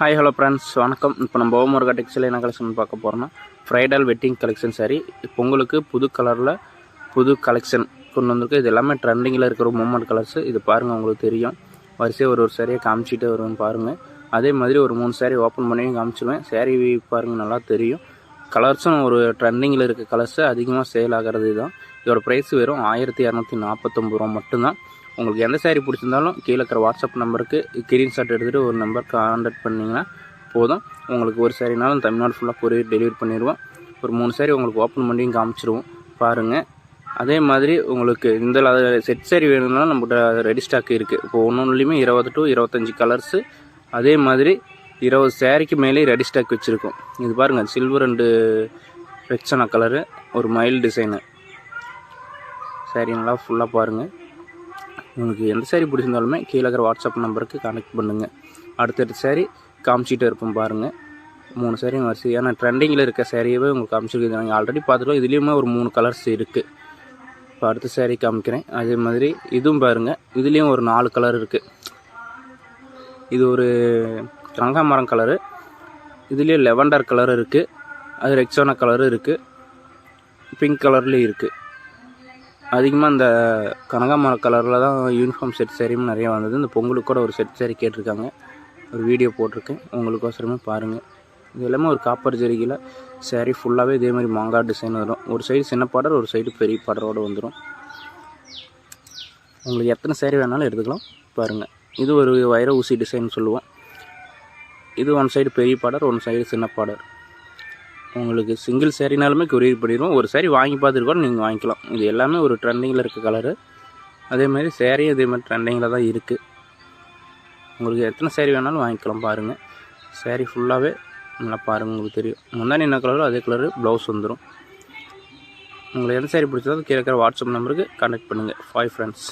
Hi hello friends வணக்கம். இப்போ நம்ம ஓமர் டெக்ஸ்டைல் என்ன கலெக்ஷன் பார்க்க போகிறோம்னா ஃப்ரைடல் வெட்டிங் கலெக்ஷன் சாரி. பொங்கலுக்கு புது கலரில் புது கலெக்ஷன் கொண்டு வந்திருக்கு. இது எல்லாமே ட்ரெண்டிங்கில் இருக்கிற மூமெண்ட் கலர்ஸ் இது பாருங்கள் உங்களுக்கு தெரியும். வரிசையாக ஒரு ஒரு சாரியை காமிச்சிட்டு வருவேன் பாருங்கள் அதே மாதிரி ஒரு மூணு சாரி ஓப்பன் பண்ணியும் காமிச்சிடுவேன் சேரீ பாருங்கள் நல்லா தெரியும். கலர்ஸும் ஒரு ட்ரெண்டிங்கில் இருக்க கலர்ஸு அதிகமாக சேல் ஆகிறது தான் இதோட ப்ரைஸ் வெறும் ஆயிரத்தி இரநூத்தி நாற்பத்தொம்பது ரூபா மட்டும்தான். உங்களுக்கு எந்த சாரீ பிடிச்சிருந்தாலும் கீழே இருக்கிற வாட்ஸ்அப் நம்பருக்கு ஸ்க்ரீன்ஷாட் எடுத்துகிட்டு ஒரு நம்பருக்கு கான்டாக்ட் பண்ணிங்கன்னா போதும். உங்களுக்கு ஒரு சாரினாலும் தமிழ்நாடு ஃபுல்லாக கொரியர் டெலிவரி பண்ணிடுவோம். ஒரு மூணு சாரி உங்களுக்கு ஓப்பன் பண்ணியும் காமிச்சிருவோம். பாருங்கள் அதே மாதிரி உங்களுக்கு இந்த செட் சாரி வேணும்னாலும் நம்மகிட்ட ரெடி ஸ்டாக் இருக்குது இப்போ ஒன்று ஒன்றுலையுமே இருபது டு இருபத்தஞ்சி கலர்ஸு அதே மாதிரி இருபது சேரீக்கு மேலே ரெடி ஸ்டாக் வச்சுருக்கோம். இது பாருங்கள் சில்வர் அண்டு ரெக்ஸனா கலரு ஒரு மயில் டிசைனு சாரி நல்லா ஃபுல்லாக பாருங்கள் உங்களுக்கு எந்த சேரீ பிடிச்சிருந்தாலுமே கீழே இருக்கிற வாட்ஸ்அப் நம்பருக்கு கனெக்ட் பண்ணுங்கள் அடுத்தடுத்த சாரி காமிச்சிட்டு இருப்போம் பாருங்கள் மூணு சாரி வரிசை ஏன்னா ட்ரெண்டிங்கில் இருக்க சாரியவே உங்களுக்கு காமிச்சிருக்கு நாங்கள் ஆல்ரெடி பார்த்துட்டோம் இதுலேயுமே ஒரு மூணு கலர்ஸ் இருக்குது இப்போ அடுத்த சாரி காமிக்கிறேன். அதே மாதிரி இதுவும் பாருங்கள் இதுலேயும் ஒரு நாலு கலர் இருக்குது இது ஒரு கனகாமரம் கலரு இதுலேயும் லெவண்டர் கலர் இருக்குது அது ரெக்ஸோனா கலரும் இருக்குது பிங்க் கலர்லேயும் இருக்குது அதிகமாக இந்த கனகாமர கலரில் தான் யூனிஃபார்ம் செட் சேரீயும் நிறைய வந்தது. இந்த பொங்கலுக்கு கூட ஒரு செட் சாரி கேட்டிருக்காங்க. ஒரு வீடியோ போட்டிருக்கேன். உங்களுக்கோசரமே பாருங்கள் இது எல்லாமே ஒரு காப்பர் ஜெரிகையில் சேரீ ஃபுல்லாகவே இதே மாதிரி மாங்காய் டிசைன் வரும். ஒரு சைடு சின்ன பாடர் ஒரு சைடு பெரிய பாடரோடு வந்துடும் உங்களுக்கு எத்தனை சேரீ வேணாலும் எடுத்துக்கலாம். பாருங்கள் இது ஒரு வைர ஊசி டிசைன் சொல்லுவோம். இது ஒன் சைடு பெரிய பாடர் ஒன் சைடு சின்ன பாடர் உங்களுக்கு சிங்கிள் சேரீனாலுமே கொரியர் பண்ணிடுவோம். ஒரு சாரி வாங்கி பார்த்துருக்கோம் நீங்கள் வாங்கிக்கலாம். இது எல்லாமே ஒரு ட்ரெண்டிங்கில் இருக்க கலரு அதே மாதிரி சேரீயும் அதேமாதிரி ட்ரெண்டிங்கில் தான் இருக்குது உங்களுக்கு எத்தனை சேரீ வேணாலும் வாங்கிக்கலாம் பாருங்கள் சேரீ ஃபுல்லாகவே நல்லா பாருங்கள் உங்களுக்கு தெரியும். முந்தானி என்ன கலரோ அதே கலரு ப்ளவுஸ் வந்துடும் உங்களுக்கு எந்த சேரீ பிடிச்சதோ கீழே வாட்ஸ்அப் நம்பருக்கு கான்டாக்ட் பண்ணுங்கள் ஃபைவ் ஃப்ரெண்ட்ஸ்